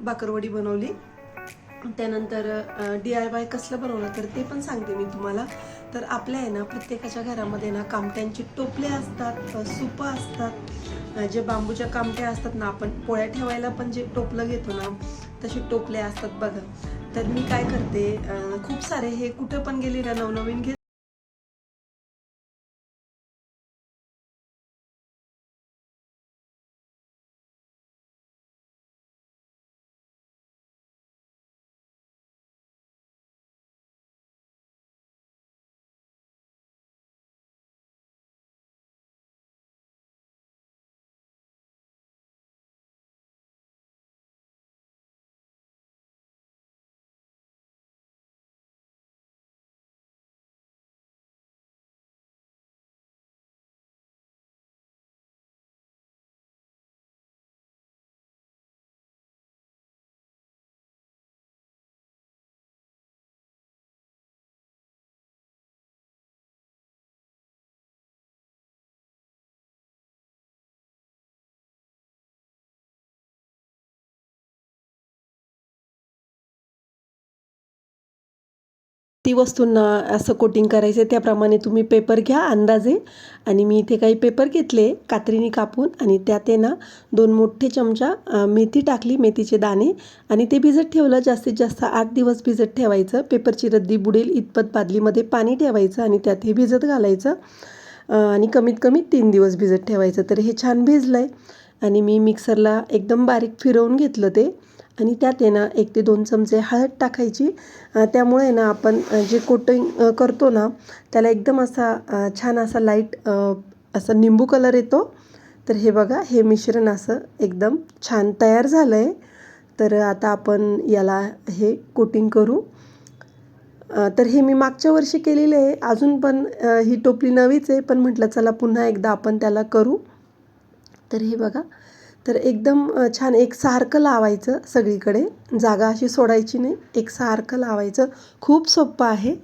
बाकरवडी बनवली. त्यानंतर D I Y कसलं बनवलं तर ते पण सांगते मी तुम्हाला. तर आपल्या आहे ना प्रत्येकाच्या घरामध्ये ना कामट्यांचे टोपले असतात सुपं असतात. जे बांबूच्या कामट्या असतात ना आपण पोळ्या ठेवायला पण जे टोपलं घेतो ना तसे टोपले असतात बघा. तर मी काय करते खूप सारे हे कुठं पण गेली ना नवनवीन घेत ती वस्तूंना असं कोटिंग करायचं आहे त्याप्रमाणे तुम्ही पेपर घ्या अंदाजे. आणि मी इथे काही पेपर घेतले कात्रीने कापून आणि त्यात ना दोन मोठे चमचा मेथी टाकली मेथीचे दाणे. आणि ते भिजत ठेवलं जास्तीत जास्त आठ दिवस भिजत ठेवायचं. पेपरची रद्दी बुडेल इतपत बादलीमध्ये पाणी ठेवायचं आणि त्यात हे भिजत घालायचं. आणि कमीत कमी तीन दिवस भिजत ठेवायचं. तर हे छान भिजलं आहे आणि मी मिक्सरला एकदम बारीक फिरवून घेतलं ते. आणि त्यात आहे ना एक ते दोन चमचे हळद टाकायची. त्यामुळे ना आपण जे कोटिंग करतो ना त्याला एकदम असा छान असा लाइट असा निंबू कलर येतो. तर हे बघा हे मिश्रण असं एकदम छान तयार झालं आहे तर आता आपण याला हे कोटिंग करू. तर हे मी मागच्या वर्षी केलेले आहे. अजून पण ही टोपली नवीच आहे. पण म्हटलं चला पुन्हा एकदा आपण त्याला करू. तर हे बघा तर एकदम छान एकसारखं लावायचं सगळीकडे. जागा अशी सोडायची नाही. एकसारखं लावायचं. खूप सोपं आहे.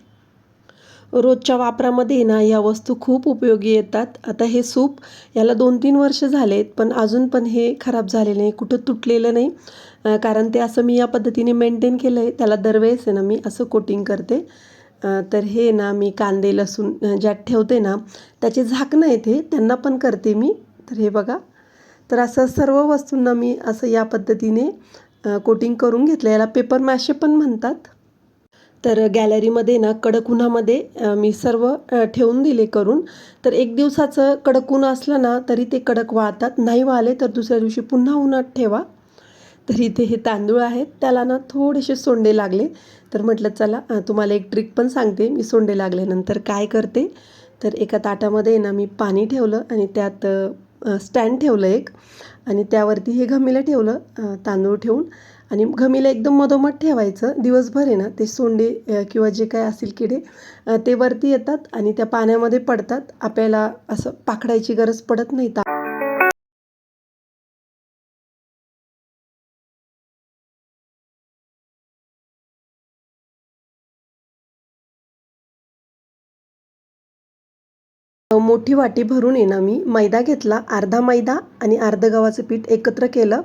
रोजच्या वापरामध्ये ना या वस्तू खूप उपयोगी येतात. आता हे सूप याला दोन तीन वर्ष झालेत पण अजून पण हे खराब झालेलं नाही. कुठं तुटलेलं नाही. कारण ते असं मी या पद्धतीने मेंटेन केलं आहे त्याला दरवेळेस आहे ना मी असं कोटिंग करते. तर हे ना मी कांदे लसूण ज्यात ठेवते ना त्याचे झाकणं येते. त्यांना पण करते मी. तर हे बघा. तर असं सर्व वस्तूंना मी असं या पद्धतीने कोटिंग करून घेतलं. याला पेपर मॅशे पण म्हणतात. तर गॅलरीमध्ये ना कडक उन्हामध्ये मी सर्व ठेवून दिले करून. तर एक दिवसाचं कडक ऊन असलं ना तरी ते कडक वाहतात. नाही वाहले तर दुसऱ्या दिवशी पुन्हा उन्हात ठेवा. तर इथे हे तांदूळ आहेत. त्याला ना थोडेसे सोंडे लागले. तर म्हटलं चला तुम्हाला एक ट्रिक पण सांगते. मी सोंडे लागल्यानंतर काय करते? तर एका ताटामध्ये ना मी पाणी ठेवलं आणि त्यात स्टँड ठेवलं एक. आणि त्यावरती हे घमीला ठेवलं तांदूळ ठेवून. आणि घमीला एकदम मधोमध ठेवायचं. दिवसभर आहे ना ते सोंडे किंवा जे काय असतील किडे ते वरती येतात आणि त्या पाण्यामध्ये पडतात. आपल्याला असं पाखडायची गरज पडत नाही. मोठी वाटी भरून येणं ना मी मैदा घेतला अर्धा मैदा आणि अर्धं गव्हाचं पीठ एकत्र केलं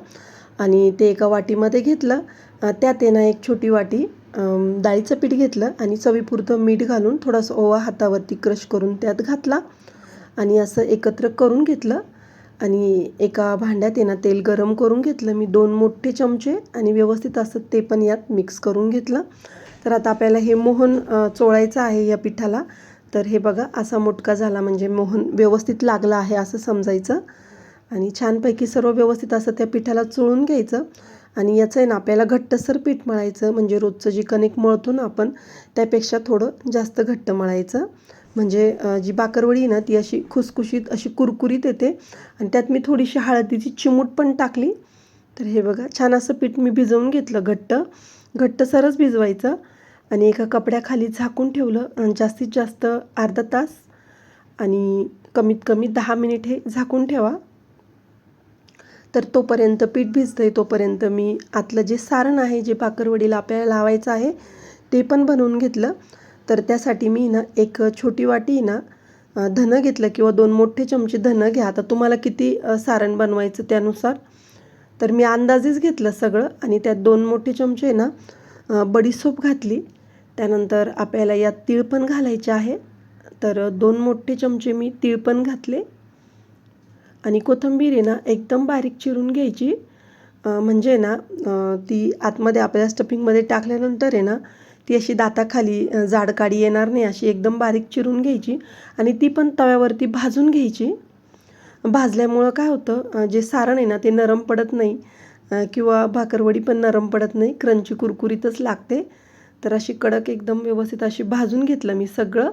आणि ते एका वाटीमध्ये घेतलं. त्यात येणं एक छोटी वाटी डाळीचं पीठ घेतलं आणि चवीपुरतं मीठ घालून थोडासा ओवा हातावरती क्रश करून त्यात घातला आणि असं एकत्र करून घेतलं. आणि एका भांड्यात येणं तेल गरम करून घेतलं मी दोन मोठे चमचे आणि व्यवस्थित असं ते पण यात मिक्स करून घेतलं. तर आता आपल्याला हे मोहन चोळायचं आहे या पिठाला. तर हे बघा असा मोटका झाला म्हणजे मोहन व्यवस्थित लागला आहे असं समजायचं. आणि छानपैकी सर्व व्यवस्थित असं त्या पिठाला चोळून घ्यायचं. आणि याचं आहे ना आपल्याला घट्टसर पीठ मळायचं. म्हणजे रोजचं जी कणिक मळतो ना आपण त्यापेक्षा थोडं जास्त घट्ट मळायचं. म्हणजे जी बाकरवडी ना ती अशी खुसखुशीत अशी कुरकुरीत येते. आणि त्यात मी थोडीशी हळदीची चिमूट पण टाकली. तर हे बघा छान असं पीठ मी भिजवून घेतलं घट्ट. घट्टसरच भिजवायचं. आणि एका कपड्याखाली झाकून ठेवलं जास्तीत जास्त अर्धा तास आणि कमीत कमी दहा मिनिट हे झाकून ठेवा. तर तोपर्यंत पीठ भिजतं आहे तोपर्यंत मी आतलं जे सारण आहे जे बाकरवडीला आपल्याला लावायचं आहे ते पण बनवून घेतलं. तर त्यासाठी मी ना एक छोटी वाटी ना धनं घेतलं किंवा दोन मोठे चमचे धनं घ्या. आता तुम्हाला किती सारण बनवायचं त्यानुसार. तर मी अंदाजेच घेतलं सगळं आणि त्यात दोन मोठे चमचे ना बडीसोप घातली. त्यानंतर आपल्याला यात तीळ पण घालायचे आहे. तर दोन मोठे चमचे मी तीळ पण घातले. आणि कोथंबीर आहे ना एकदम बारीक चिरून घ्यायची. म्हणजे ना ती आतमध्ये आपल्या स्टफिंगमध्ये टाकल्यानंतर आहे ना ती अशी दाताखाली जाडकाडी जाड येणार नाही. अशी एकदम बारीक चिरून घ्यायची. आणि ती पण तव्यावरती भाजून घ्यायची. भाजल्यामुळं काय होतं जे सारण आहे ना ते नरम पडत नाही. किंवा भाकरवडी पण नरम पडत नाही. क्रंची कुरकुरीतच लागते. तर अशी कडक एकदम व्यवस्थित अशी भाजून घेतलं मी सगळं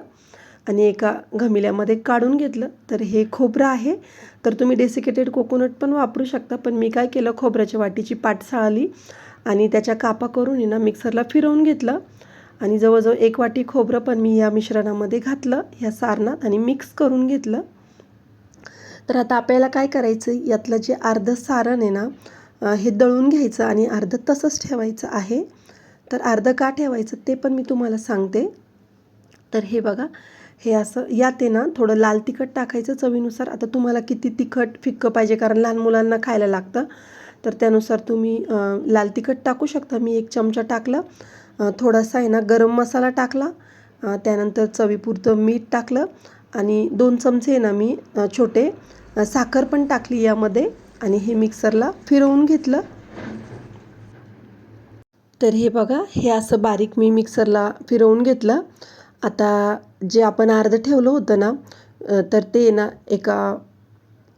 आणि एका घमिल्यामध्ये काढून घेतलं. तर हे खोबरं आहे. तर तुम्ही डेसिकेटेड कोकोनट पण वापरू शकता पण मी काय केलं खोबऱ्याच्या वाटीची पाट साळली आणि त्याच्या कापा करून ना मिक्सरला फिरवून घेतलं. आणि जवळजवळ एक वाटी खोबरं पण मी या मिश्रणामध्ये घातलं ह्या सारणात आणि मिक्स करून घेतलं. तर आता आपल्याला काय करायचं यातलं जे अर्धं सारण आहे ना हे दळून घ्यायचं आणि अर्धं तसंच ठेवायचं आहे. तर अर्धं का ठेवायचं ते पण मी तुम्हाला सांगते. तर हे बघा हे असं यात आहे ना थोडं लाल तिखट टाकायचं चवीनुसार. आता तुम्हाला किती तिखट फिक्कं पाहिजे कारण लहान मुलांना खायला लागतं. तर त्यानुसार तुम्ही लाल तिखट टाकू शकता. मी एक चमचा टाकलं. थोडासा आहे ना गरम मसाला टाकला. त्यानंतर चवीपुरतं मीठ टाकलं. आणि दोन चमचे आहे ना मी छोटे साखर पण टाकली यामध्ये. आणि हे मिक्सरला फिरवून घेतलं. तर हे बघा हे असं बारीक मी मिक्सरला फिरवून घेतलं. आता जे आपण अर्ध ठेवलं होतं ना तर ते ना एका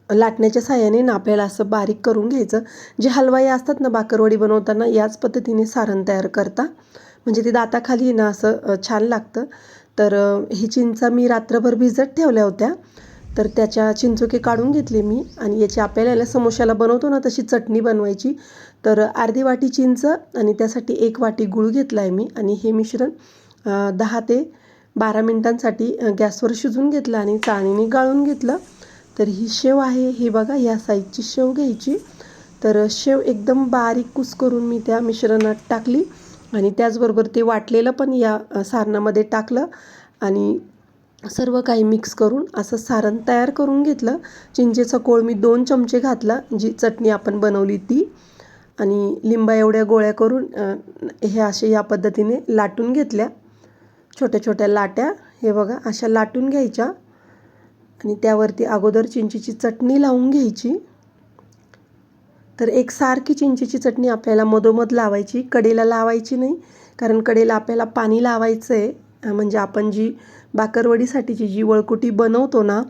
लाटण्याच्या साह्याने ना आपल्याला असं बारीक करून घ्यायचं. जे हलवाई असतात ना बाकरवडी बनवताना याच पद्धतीने सारण तयार करता. म्हणजे ते दाताखाली ना असं छान लागतं. तर ही चिंचा मी रात्रभर भिजत ठेवल्या होत्या. तर त्याच्या चिंचोके काढून घेतले मी आणि याची आपल्याला याला समोशाला बनवतो ना तशी चटणी बनवायची. तर अर्धी वाटी चिंच आणि त्यासाठी एक वाटी गूळ घेतला आहे मी आणि हे मिश्रण दहा ते बारा मिनटांसाठी गॅसवर शिजून घेतलं आणि चाळणीने गाळून घेतलं. तर ही शेव आहे हे बघा या साईजची शेव घ्यायची. तर शेव एकदम बारीक कुस करून मी त्या मिश्रणात टाकली आणि त्याचबरोबर ते वाटलेलं पण या सारणामध्ये टाकलं आणि सर्व काही मिक्स करून असं सारण तयार करून घेतलं. चिंचेचा कोळ मी दोन चमचे घातला जी चटणी आपण बनवली ती. आणि लिंबा एवढ्या गोळ्या करून हे असे या पद्धतीने लाटून घेतल्या. छोट्या छोट्या लाट्या हे बघा अशा लाटून घ्यायच्या. आणि त्यावरती अगोदर चिंचेची चटणी लावून घ्यायची. तर एक सारखी चिंचेची चटणी आपल्याला मधोमध लावायची. कडेला लावायची नाही कारण कडेला आपल्याला पाणी लावायचं आहे म्हणजे आपण जी बाकरवडीसाठीची जी वळकुटी बनवतो ना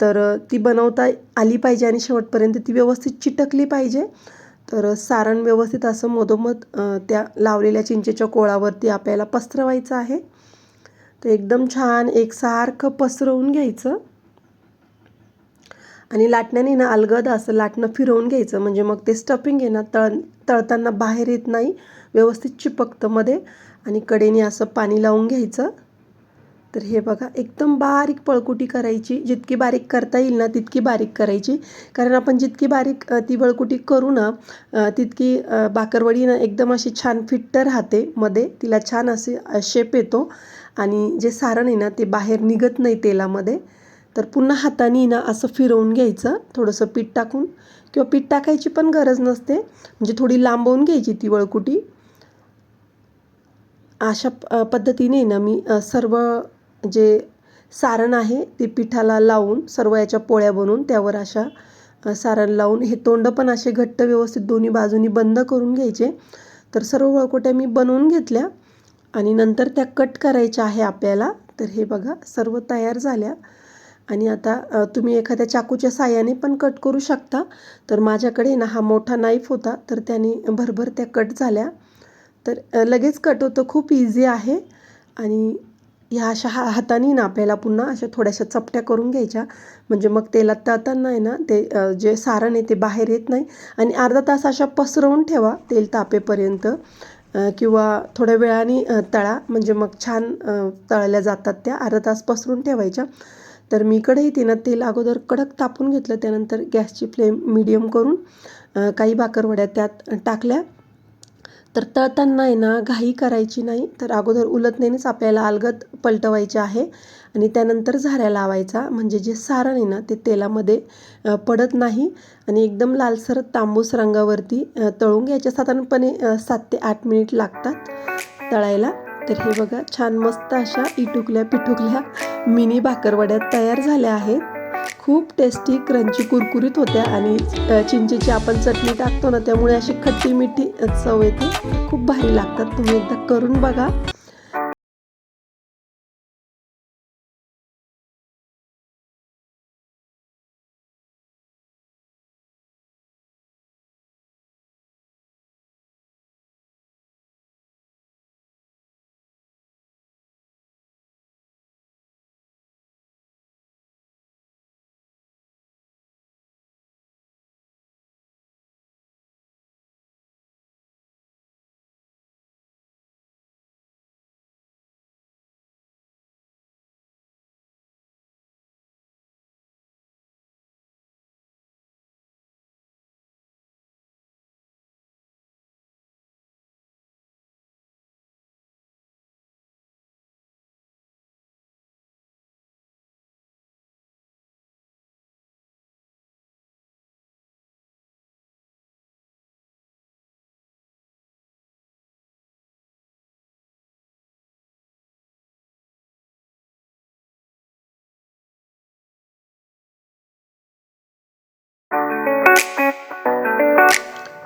तर ती बनवता आली पाहिजे आणि शेवटपर्यंत ती व्यवस्थित चिटकली पाहिजे. तर सारण व्यवस्थित असं मधोमध त्या लावलेल्या चिंचेच्या कोळावरती आपल्याला पसरवायचं आहे. तर एकदम छान एकसारखं पसरवून घ्यायचं. आणि लाटण्याने ना अलगद असं लाटणं फिरवून घ्यायचं. म्हणजे मग ते स्टफिंग आहे ना तळ तळताना बाहेर येत नाही. व्यवस्थित चिपकतं मध्ये. आणि कडेने असं पाणी लावून घ्यायचं. तर हे बघा एकदम बारीक पळकुटी करायची. जितकी बारीक करता येईल ना तितकी बारीक करायची. कारण आपण जितकी बारीक ती पळकुटी करू ना तितकी बाकरवडी ना एकदम अशी छान फिट्ट राहते मध्ये. तिला छान असे शेप येतो. आणि जे सारण आहे ना ते बाहेर निघत नाही तेलामध्ये. तर पुन्हा हाताने ना असं फिरवून घ्यायचं. थोडंसं पीठ टाकून. किंवा पीठ टाकायची पण गरज नसते. म्हणजे थोडी लांबवून घ्यायची ती वळकुटी. अशा पद्धतीने ना मी सर्व जे सारण आहे ते पिठाला लावून सर्व याच्या पोळ्या बनवून त्यावर अशा सारण लावून हे तोंड पण असे घट्ट व्यवस्थित दोन्ही बाजूनी बंद करून घ्यायचे. तर सर्व वळकोट्या मी बनवून घेतल्या आणि नंतर त्या कट करायच्या आहे आपल्याला. तर हे बघा सर्व तयार झाल्या. आणि आता तुम्ही एखाद्या चाकूच्या साह्याने पण कट करू शकता. तर माझ्याकडे ना हा मोठा नाईफ होता. तर त्याने भरभर त्या कट झाल्या. तर लगेच कट होतं. खूप इझी आहे. आणि ह्या अशा हा हाताने ना आपल्याला पुन्हा अशा थोड्याशा चपट्या करून घ्यायच्या. म्हणजे मग तेलात तळताना आहे ना ते जे सारण आहे ते बाहेर येत नाही. आणि अर्धा तास अशा पसरवून ठेवा तेल तापेपर्यंत. किंवा थोड्या वेळाने तळा. म्हणजे मग छान तळल्या जातात त्या. अर्धा तास पसरून ठेवायच्या. तर मी कढईत तिनं ना तेल अगोदर कडक तापून घेतलं. त्यानंतर गॅसची फ्लेम मिडियम करून काही बाकरवड्या त्यात टाकल्या. तर तळताना आहे ना घाई करायची नाही. तर अगोदर उलटणीनेच आपल्याला अलगद पलटवायचे आहे आणि त्यानंतर झाऱ्या लावायचा. म्हणजे जे सारण आहे ना ते तेलामध्ये पडत नाही आणि एकदम लालसर तांबूस रंगावरती तळून घ्यायचे. साधारणपणे सात ते आठ मिनिट लागतात तळायला. तर हे बघा छान मस्त अशा इटुकल्या पिटुकल्या मिनी भाकरवड्या तयार झाल्या आहेत. खूप टेस्टी क्रंची कुरकुरीत होत्या आणि चिंचेची आपण चटणी टाकतो ना त्यामुळे अशी खट्टी मिठी चव येते. खूप भारी लागतात तुम्ही एकदा करून बघा.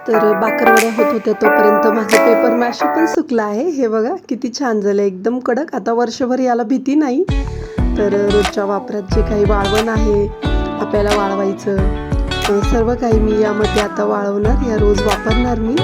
तर बाकरवड्या होत होत्या तोपर्यंत माझं पेपर मॅश पण सुकला आहे. हे बघा किती छान झालं. एकदम कडक. आता वर्षभर याला भीती नाही. तर रोजच्या वापरात जे काही वाळवण आहे आपल्याला वाळवायचं. सर्व काही मी यामध्ये आता वाळवणार. या रोज वापरणार मी.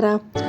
Sarah.